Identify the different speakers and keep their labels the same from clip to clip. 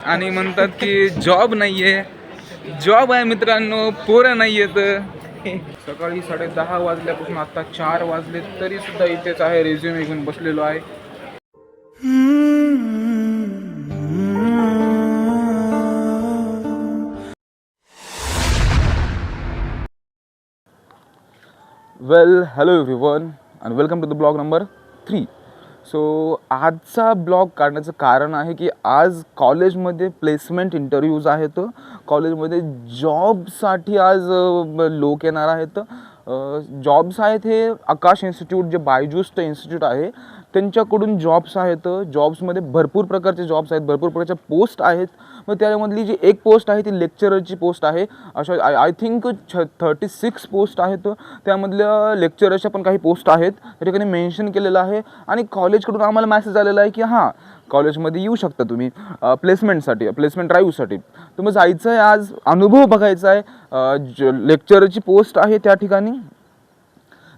Speaker 1: आणि म्हणतात की जॉब नाहीये. जॉब आहे मित्रांनो पोरं नाही येत सकाळी साडे दहा वाजल्यापासून आता चार वाजले तरी सुद्धा इथेच आहे रेझ्युमे घेऊन बसलेलो आहे. वेल हॅलो एव्हरीवन आणि welcome to the blog number three so आजचा ब्लॉग काढण्याचं कारण आहे की आज कॉलेजमध्ये प्लेसमेंट इंटरव्ह्यूज आहेत. कॉलेजमध्ये जॉबसाठी आज लोक येणार आहेत. जॉब्स आहेत हे आकाश इन्स्टिट्यूट जे बायजूस्ट इन्स्टिट्यूट आहे. त्यांच्याकडून जॉब्स आहेत जॉब्समध्ये भरपूर प्रकारचे जॉब्स आहेत भरपूर प्रकारच्या पोस्ट आहेत. मग त्यामधली जी एक पोस्ट आहे ती लेक्चररची पोस्ट आहे. अशा आय आय थिंक छ थर्टी सिक्स पोस्ट आहेत. त्यामधल्या लेक्चरच्या पण काही पोस्ट आहेत. त्या ठिकाणी मेन्शन केलेलं आहे. आणि कॉलेजकडून आम्हाला मॅसेज आलेला आहे की हां कॉलेजमध्ये येऊ शकता तुम्ही प्लेसमेंटसाठी प्लेसमेंट ड्राईव्हसाठी तुम्ही जायचं आहे आज अनुभव बघायचा आहे लेक्चरची पोस्ट आहे त्या ठिकाणी.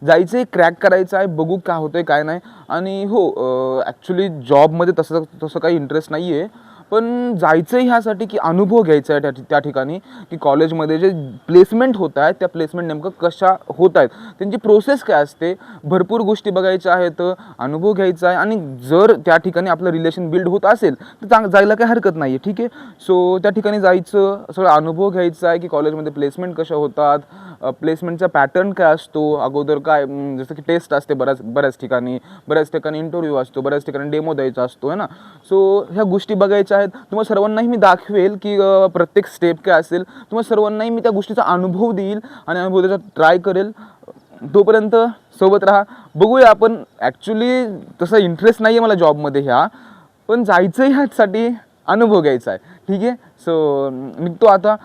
Speaker 1: जायचं आहे क्रॅक करायचं आहे बघू काय होतं आहे काय नाही. आणि हो ॲक्च्युली जॉबमध्ये तसं तसं काही इंटरेस्ट नाही आहे पण जायचं ह्यासाठी की अनुभव घ्यायचा आहे त्या त्या ठिकाणी की कॉलेजमध्ये जे प्लेसमेंट होत आहेत त्या प्लेसमेंट नेमकं कशा होत आहेत. त्यांची प्रोसेस काय असते? भरपूर गोष्टी बघायच्या आहेत अनुभव घ्यायचा आहे आणि जर त्या ठिकाणी आपलं रिलेशन बिल्ड होत असेल तर चांग जायला काही हरकत नाही आहे ठीक आहे? सो त्या ठिकाणी जायचं सगळं अनुभव घ्यायचा आहे की कॉलेजमध्ये प्लेसमेंट कशा होतात प्लेसमेंटचा पॅटर्न काय असतो अगोदर काय जसं की टेस्ट असते बऱ्याच बऱ्याच ठिकाणी बऱ्याच ठिकाणी इंटरव्ह्यू असतो बऱ्याच ठिकाणी डेमो द्यायचा असतो आहे ना? सो ह्या गोष्टी बघायच्या आहेत. तुम्हाला सर्वांनाही मी दाखवेल की प्रत्येक स्टेप काय असेल. तुम्हाला सर्वांनाही मी त्या गोष्टीचा अनुभव देईल आणि अनुभव त्याचा ट्राय करेल. तोपर्यंत सोबत राहा. बघूया आपण ॲक्च्युली तसा इंटरेस्ट नाही आहे मला जॉबमध्ये ह्या पण जायचं ह्यासाठी अनुभव घ्यायचा आहे. ठीक आहे? सो निघतो आता.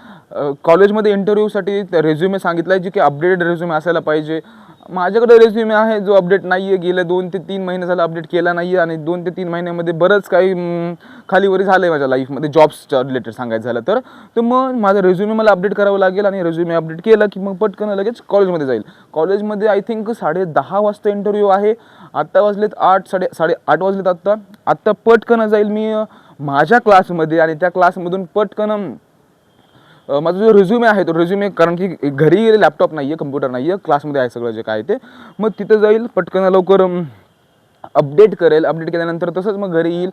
Speaker 1: कॉलेजमध्ये इंटरव्ह्यूसाठी रेझ्युमे सांगितलं आहे जे की अपडेटेड रेझ्युमे असायला पाहिजे. माझ्याकडे रेझ्युमे आहे जो अपडेट नाही आहे गेल्या दोन ते तीन महिने झालं अपडेट केला नाही आहे आणि दोन ते तीन महिन्यामध्ये बरंच काही खालीवरी झालं आहे माझ्या लाईफमध्ये जॉब्सच्या रिलेटेड सांगायचं झालं तर. तर मग माझा रेझ्युमे मला अपडेट करावं लागेल आणि रेझ्युमे अपडेट केलं की मग पटकन लगेच कॉलेजमध्ये जाईल. कॉलेजमध्ये आय थिंक साडे दहा वाजता इंटरव्ह्यू आहे. आत्ता वाजलेत आठ साडे साडे आठ वाजलेत आत्ता. आत्ता पटकन जाईल मी माझ्या क्लासमध्ये आणि त्या क्लासमधून पटकन माझा जो रेझ्युमे आहे तो रेझ्युमे कारण की घरी लॅपटॉप नाही आहे कम्प्युटर नाही आहे क्लासमध्ये आहे सगळं जे काय ते. मग तिथं जाईल पटकन लवकर अपडेट करेल. अपडेट केल्यानंतर तसंच मग घरी येईल.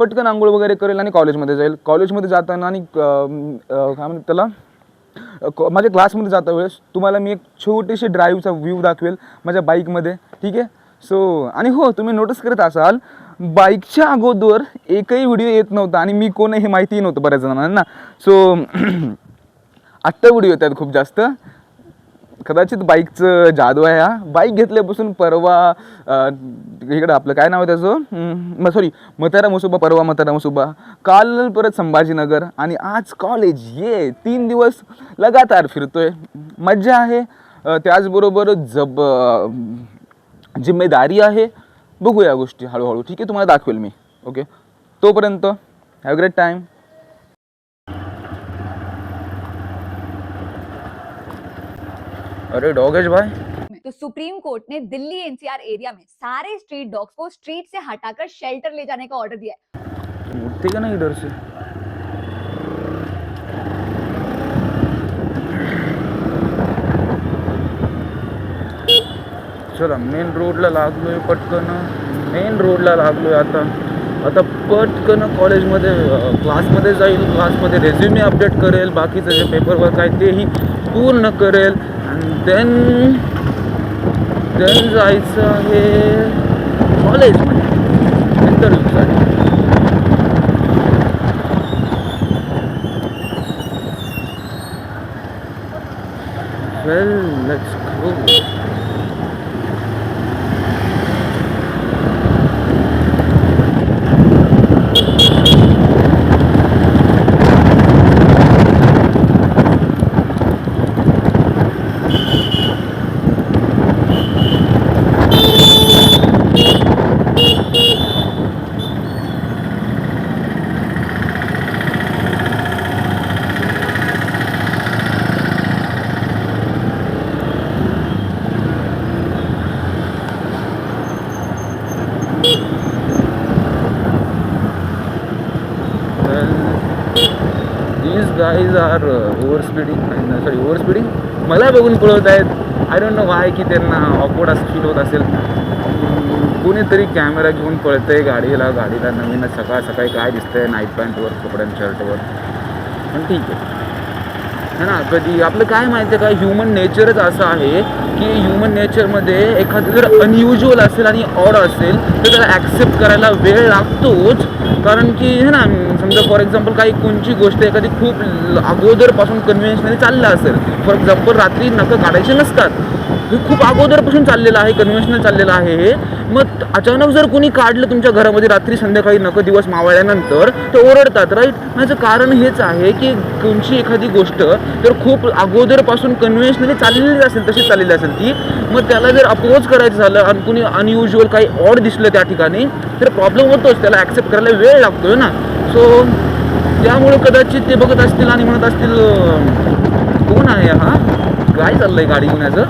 Speaker 1: पटकन आंघोळ वगैरे करेल आणि कॉलेजमध्ये जाईल. कॉलेजमध्ये जाताना आणि काय म्हणतात त्याला? माझ्या क्लासमध्ये जाता वेळेस तुम्हाला मी एक छोटीशी ड्राईव्हचा व्ह्यू दाखवेल माझ्या बाईकमध्ये ठीक आहे? सो आणि हो तुम्ही नोटीस करत असाल बाईकच्या अगोदर एकही व्हिडिओ येत नव्हता आणि मी कोण हे माहितीही नव्हतं बऱ्याच जणांना सो आत्ता व्हिडिओ येतात खूप जास्त. कदाचित बाईकचं जादू आहे हा. बाईक घेतल्यापासून परवा इकडं आपलं काय नाव आहे त्याचं? सॉरी मतारा मसुबा परवा मतारा मसुबा. काल परत संभाजीनगर आणि आज कॉलेज ये तीन दिवस लगातार फिरतोय. मज्जा आहे. त्याचबरोबर जब जिम्मेदारी आहे. बघू या गोष्टी हळूहळू. ठीक आहे तुम्हाला दाखवेल मी. ओके तोपर्यंत हॅव ग्रेट टाईम अरे डॉगेश भाई।
Speaker 2: तो सुप्रीम कोर्ट ने दिल्ली एनसीआर एरिया में सारे स्ट्रीट डॉग्स को स्ट्रीट से हटाकर शेल्टर ले जाने का ऑर्डर दिया है।
Speaker 1: उठते का नहीं इधर से? चला मेन रोडला लागलोय पटकन. मेन रोडला लागलोय आता. आता पटकन कॉलेजमध्ये क्लासमध्ये जाईल. क्लासमध्ये रेझ्युमे अपडेट करेल. बाकीचं जे पेपर वर्क आहे तेही पूर्ण करेल. आणि देन देन जायचं आहे कॉलेजमध्ये इंटरव्ह्यूसाठी these guys are over speeding sorry over speeding मला बघून पळवत आहेत. आय डोंट नो वाय की त्यांना ऑकवर्ड असं फील होत असेल. कोणीतरी कॅमेरा घेऊन पळतंय गाडीला. गाडीला नवीन सकाळ सकाळी काय दिसतंय? नाईट पॅन्टवर कपड्यां शर्टवर. पण ठीक आहे. है ना? कधी आपलं काय माहिती आहे का? ह्युमन नेचरच असं आहे की ह्युमन नेचरमध्ये एखादं जर अनयुज्युअल असेल आणि ऑड असेल तर त्याला ॲक्सेप्ट करायला वेळ लागतोच. कारण की है ना? समजा फॉर एक्झाम्पल काही कोणची गोष्ट एखादी खूप अगोदरपासून कन्व्हेन्शनली चाललं असेल फॉर एक्झाम्पल रात्री नखं काढायचे नसतात. हे खूप अगोदरपासून चाललेलं आहे कन्व्हेन्शनल चाललेलं आहे हे. मग अचानक जर कोणी काढलं तुमच्या घरामध्ये रात्री संध्याकाळी नको दिवस मावळल्यानंतर ते ओरडतात राईट माझं कारण हेच आहे की कोणची एखादी गोष्ट जर खूप अगोदरपासून कन्व्हेन्शनली चाललेली असेल तशी चाललेली असेल ती मग त्याला जर अपोज करायचं झालं आणि कुणी अनयुज्युअल काही ऑड दिसलं त्या ठिकाणी तर प्रॉब्लेम होतोच. त्याला ॲक्सेप्ट करायला वेळ लागतोय ना. सो त्यामुळं कदाचित ते बघत असतील आणि म्हणत असतील कोण आहे हा? काय चाललंय गाडी घेण्याचं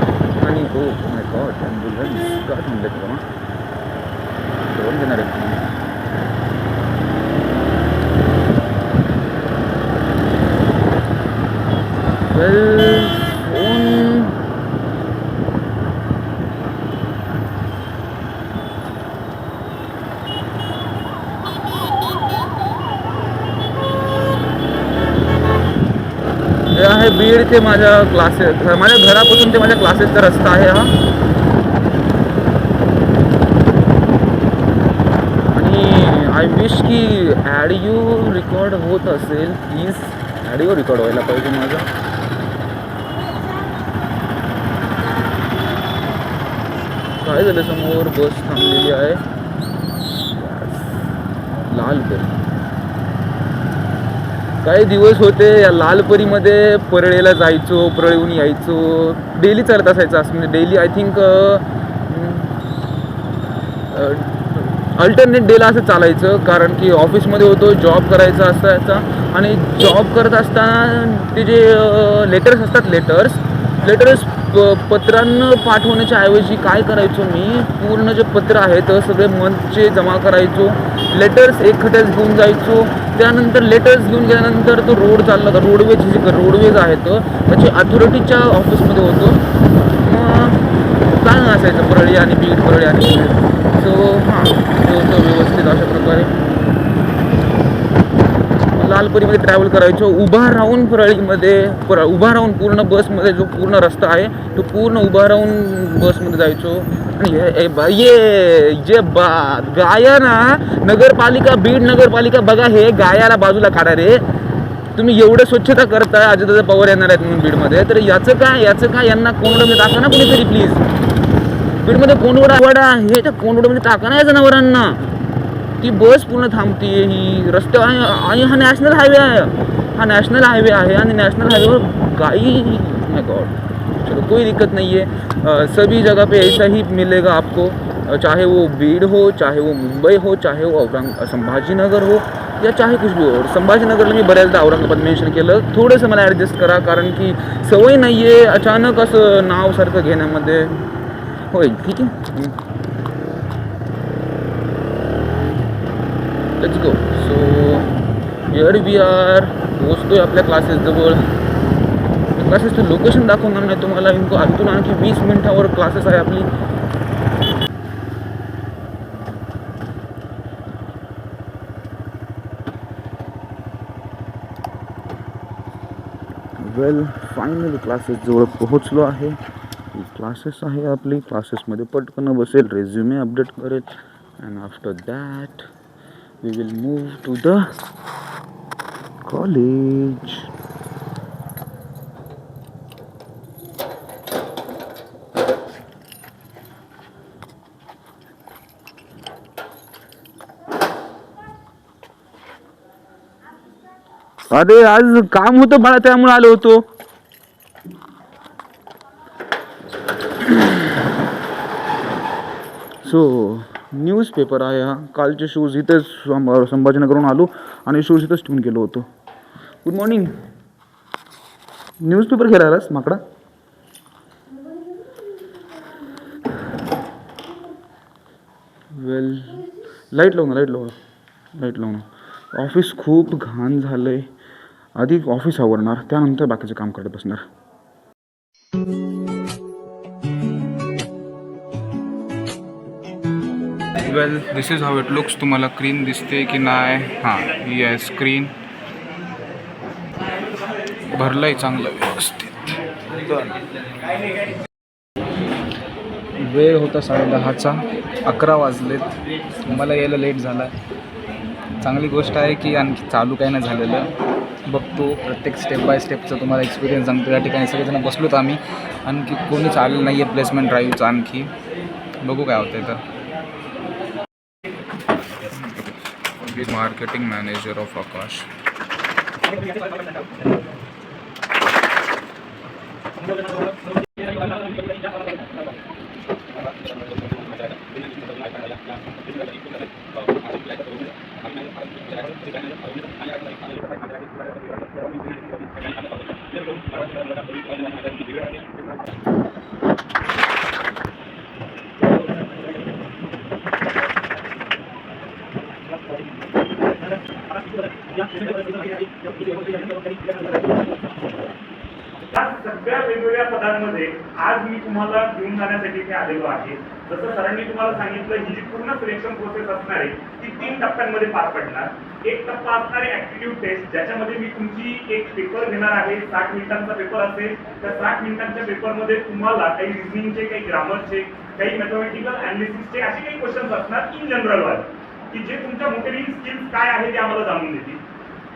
Speaker 1: आणि हो माय गॉड ॲम्ब्युलन्स काय म्हणलं तुला कोण देणार आहे वेल बीड ते माझ्या क्लासेस माझ्या घरापासून ते माझ्या क्लासेसचा रस्ता आहे हा. आणि आय विश की ॲडिओ रेकॉर्ड होत असेल प्लीज ॲडिओ रेकॉर्ड व्हायला पाहिजे माझा. काय झालं समोर? बस थांबलेली आहे. लालपरी काही दिवस होते या लालपरीमध्ये परळेला जायचो परळीहून यायचो. डेली चालत असायचं असं म्हणजे डेली आय थिंक अल्टरनेट डेला असं चालायचं. कारण की ऑफिसमध्ये होतो जॉब करायचा असायचा. आणि जॉब करत असताना ते जे लेटर्स असतात लेटर्स लेटर्स प पत्रांना पाठवण्याच्या ऐवजी काय करायचो मी? पूर्ण जे पत्र आहेत सगळे मंथचे जमा करायचो. लेटर्स एक खट्यास घेऊन जायचो. त्यानंतर लेटर्स घेऊन गेल्यानंतर तो रोड चालला का? रोडवेज जे रोडवेज आहेत त्याचे अथॉरिटीच्या ऑफिसमध्ये होतो. मग काय असायचं? परळी आणि बीड परळी आणि सो हां तो व्यवस्थित अशा प्रकारे. लालपरीमध्ये ट्रॅव्हल करायचो. उभा राहून परळीमध्ये पर उभा राहून पूर्ण बसमध्ये जो पूर्ण रस्ता आहे तो पूर्ण उभा राहून बसमध्ये जायचो. आणि हे- बा- ये जे बा गाया ना नगरपालिका बीड नगरपालिका बघा हे गायाला बाजूला काढा रे. तुम्ही एवढं स्वच्छता करताय अजितदादा पवार येणार आहेत म्हणून बीडमध्ये. तर याचं काय याचं काय? यांना कोंडमध्ये म्हणजे टाका ना कुणीतरी प्लीज बीडमध्ये कोंडवडा वडा हे त्या कोंडवडमध्ये म्हणजे टाका ना या जनावरांना. ती बस पूर्ण थांबते ही. रस्ते आणि हा नॅशनल हायवे आहे. हा नॅशनल हायवे आहे आणि नॅशनल हाईवेवर गाई माय गॉड चलो, कोई दिक्कत नहीं है सभी जगह पे ऐसा ही मिलेगा आपको. चाहे वो बीड हो, चाहे वो मुंबई हो, चाहे वो औरंग, संभाजीनगर हो, या चाहे कुछ भी हो. संभाजीनगरला मी बऱ्याचदा औरंगाबाद मेन्शन केलं. थोडंसं मला ॲडजस्ट करा, कारण की सवय नाही आहे अचानक असं नाव सारखं घेण्यामध्ये. होईल, ठीक आहे? Let's go so here we are पोचतोय आपल्या क्लासेसजवळ क्लासेसचं लोकेशन दाखवणार नाही तुम्हाला. इनको अजून आणखी वीस मिनिटावर क्लासेस आहे आपली. वेल फायनली क्लासेसजवळ पोहोचलो आहे. क्लासेस आहे आपली. क्लासेसमध्ये पटकन बसेल. रेझ्युमे अपडेट करेल. And after that we will move to the college अरे आज काम होतं बाळा त्यामुळे आलो होतो. सो न्यूजपेपर आहे हा. कालचे शूज इथेच संभा संभाजीनगरहून आलो आणि शूज इथंच ठेवून गेलो होतो. गुड मॉर्निंग न्यूजपेपर घ्यायला आलास माकडा? वेल लाइट लावून लाइट लावून लाइट लावून ऑफिस खूप घाण झालं आहे आधी ऑफिस आवरणार त्यानंतर बाकीचं काम करत बसणार. Well this is how it looks तुम्हाला स्क्रीन दिसते की नाही? हां ही आहे स्क्रीन आहे चांगलं व्यवस्थित. वेळ होता साडेदहाचा अकरा वाजलेत. मला यायला लेट झाला चांगली गोष्ट आहे की आणखी चालू काही नाही झालेलं. बघतो प्रत्येक स्टेप बाय स्टेपचं तुम्हाला एक्सपिरियन्स सांगतो. या ठिकाणी सगळेजण बसलोत आम्ही. आणखी कोणीच आलेलं नाही आहे प्लेसमेंट ड्राईव्हचं आणखी. बघू काय होतं तर. marketing manager of Akash.
Speaker 3: या सगळ्या वेगवेगळ्या पदांमध्ये आज मी तुम्हाला घेऊन जाण्यासाठी इथे आलेलो आहे. जसं सरांनी तुम्हाला सांगितलं ही जी पूर्ण सिलेक्शन प्रोसेस असणार आहे ती तीन टप्प्यांमध्ये पार पडणार. एक टप्पा असणार आहे ऍप्टिट्यूड टेस्ट ज्याच्यामध्ये मी तुमची एक पेपर घेणार आहे. साठ मिनिटांचा पेपर असेल त्या साठ मिनिटांच्या पेपरमध्ये तुम्हाला काही रिझनिंगचे काही ग्रामरचे काही मॅथमॅटिकल अनालिसिसचे असे काही क्वेश्चन्स असणार इन जनरल वाले. की जे तुमच्या मोटिव्हिंग स्किल्स काय आहे ते आम्हाला जाणून देतील.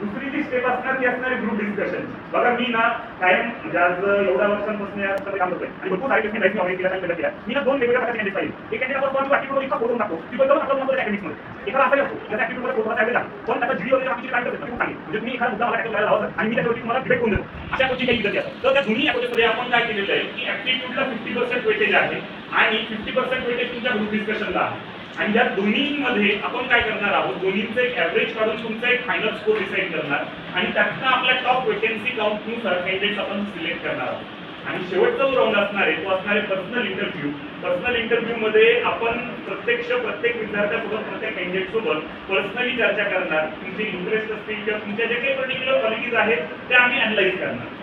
Speaker 3: दुसरी जी स्टेप असणार ती असणार ग्रुप डिस्कशन बघा मी ना कायम म्हणजे आज एवढ्या वर्षांपासून या मध्ये काम करतोय. आणि भरपूर सारे लाईफ ऑर्गनाइज केला केला केला मी ना दोन वेगवेगळ्या प्रकारचे कॅन्डिडेट पाहिजे एक कॅन्डिडेट आपण कोणी वाटी करून इतका फोटो टाकतो की बघतो आपण नंबर अकॅडमिक्समध्ये. एखादा असाही असतो त्याच्या ऍक्टिव्हिटी मध्ये फोटो टाकलेला पण त्याचा व्हिडिओ वगैरे बाकीचे काय करतो सांगेल म्हणजे मी एखादा मुद्दा मला ऍक्टिव्ह करायला आणि मी त्याच्यावरती मला भेट होऊन देतो. अशा गोष्टी काही विकत येतात तर त्या दोन्ही मध्ये आपण काय केलेलं आहे की ऍप्टिट्यूडला फिफ्टी पर्सेंट वेटेज आहे आणि फिफ्टी पर्सेंट वेटेज तुमच्या ग्रुप डिस्कशनला आहे. आणि या दोन्हीमध्ये आपण काय करणार आहोत? दोन्हीचं एक ऍव्हरेज काढून तुमचा एक फायनल स्कोर डिसाईड करणार. आणि त्यातनं आपल्या टॉप वेकेन्सी काउंटनुसार कॅन्डिडेट्स आपण सिलेक्ट करणार आहोत. आणि शेवटचा जो राऊंड असणार आहे तो असणार आहे पर्सनल इंटरव्ह्यू पर्सनल इंटरव्ह्यू मध्ये आपण प्रत्यक्ष प्रत्येक विद्यार्थ्यासोबत प्रत्येक कॅन्डिडेट सोबत पर्सनली चर्चा करणार. तुमचे इंटरेस्ट असतील किंवा तुमच्या जे काही पर्टिक्युलर क्वालिटीज आहेत त्या आम्ही अनालाइज करणार.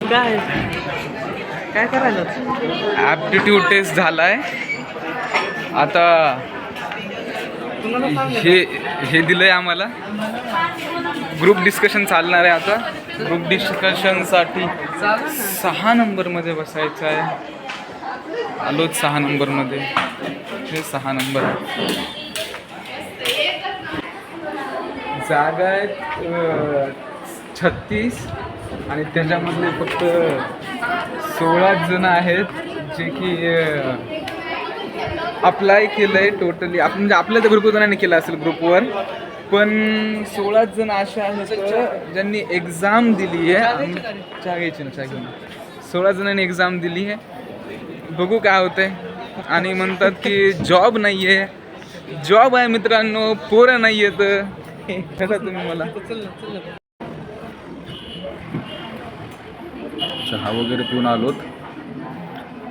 Speaker 4: काय काय करायला?
Speaker 1: ॲप्टिट्यूड टेस्ट झालाय. आता हे हे दिलं आहे आम्हाला. ग्रुप डिस्कशन चालणार आहे आता. ग्रुप डिस्कशनसाठी सहा नंबरमध्ये बसायचं आहे. आलोच सहा नंबरमध्ये हे सहा नंबर आहे जागा आहेत छत्तीस आणि त्याच्यामधले फक्त सोळाच जण आहेत जे की अप्लाय केलं आहे टोटली आपण म्हणजे आपल्या तर भरपूर जणांनी केलं असेल ग्रुपवर पण सोळाच जण असे आहेत ज्यांनी एक्झाम दिली आहे? चहा घ्यायची ना चहा घेऊन. सोळा जणांनी एक्झाम दिली आहे. बघू काय होतंय. आणि म्हणतात की जॉब नाही आहे जॉब आहे मित्रांनो पोरं नाही आहेत कसा तुम्ही मला. चहा वगैरे पिऊन आलोत.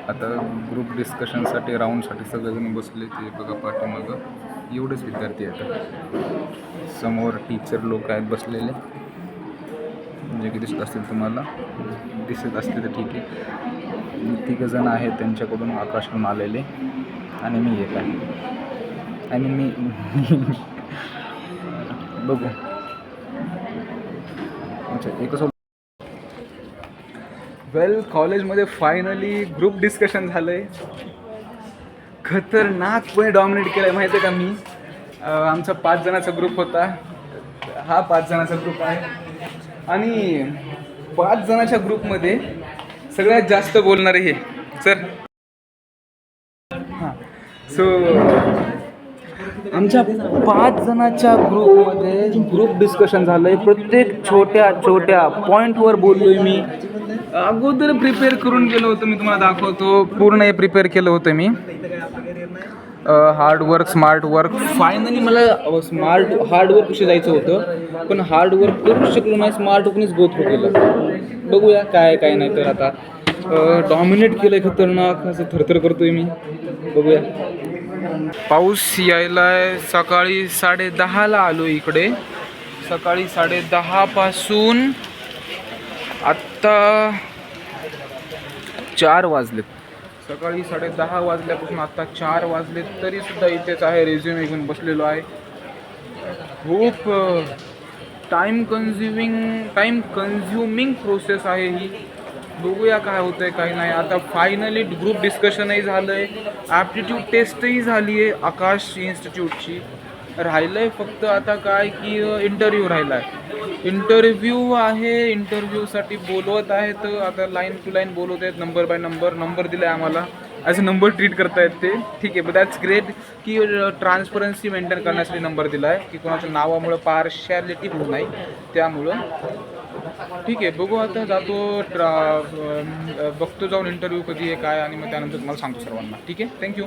Speaker 1: आता ग्रुप डिस्कशनसाठी राऊंडसाठी सगळेजण बसले ते बघा पाठीमागं. एवढेच विद्यार्थी आहेत. समोर टीचर लोक आहेत बसलेले. जे की दिसत असतील तुम्हाला. दिसत असतील तर ठीक आहे. तिघंजण आहेत त्यांच्याकडून आकाशकडून आलेले. आणि मी एक आहे. आणि मी बघू. अच्छा एकच वेल कॉलेजमध्ये फायनली ग्रुप डिस्कशन झालं आहे खतरनाकपणे डॉमिनेट केलं आहे माहिती आहे का मी? आमचा पाच जणाचा ग्रुप होता. हा पाच जणाचा ग्रुप आहे. आणि पाच जणाच्या ग्रुपमध्ये सगळ्यात जास्त बोलणारे हे सर हां. सो आमच्या पाच जणाच्या ग्रुपमध्ये ग्रुप डिस्कशन झालं आहे प्रत्येक छोट्या छोट्या पॉईंटवर बोललो आहे मी. अगोदर प्रिपेअर करून गेलो होतो मी तुम्हाला दाखवतो. पूर्ण हे प्रिपेअर केलं होतं मी. Hard work smart work finally मला स्मार्ट हार्ड वर्क जायचं होतं. पण हार्ड वर्क करू शकलो नाही स्मार्ट वर्कनेच गो केलं. बघूया काय काय नाही तर आता. डॉमिनेट केलं आहे खतरनाक असं थरथर करतोय मी. बघूया. पाऊस यायला सकाळी साडे दहाला आलो इकडे. सकाळी साडे दहापासून आत्ता चार वाजलेत. सकाळी साडे दहा वाजल्यापासून आत्ता चार वाजले तरी सुद्धा इथेच आहे रेझ्युमे घेऊन बसलेलो आहे. खूप time consuming time consuming process आहे ही. बघूया काय होतं आहे काही नाही. आता फायनली ग्रुप डिस्कशनही झालं आहे ॲप्टिट्यूड टेस्टही झाली आहे आकाश इन्स्टिट्यूटची राहिलं आहे फक्त आता काय की इंटरव्ह्यू राहिला आहे इंटरव्ह्यू आहे इंटरव्ह्यूसाठी बोलवत आहेत आता लाईन टू लाईन बोलवत आहेत नंबर बाय नंबर नंबर दिला आहे आम्हाला. ॲज अ नंबर ट्रीट करतायत ते. ठीक आहे बट दॅट्स ग्रेट की ट्रान्सपरन्सी मेंटेन करण्यासाठी नंबर दिला आहे की कोणाच्या नावामुळं पार्शॅलिटी होऊ नाही त्यामुळं. ठीक आहे बघू आता जातो ट्रा बघतो जाऊन इंटरव्ह्यू कधी आहे काय आणि मग त्यानंतर तुम्हाला सांगतो सर्वांना. ठीक आहे थँक्यू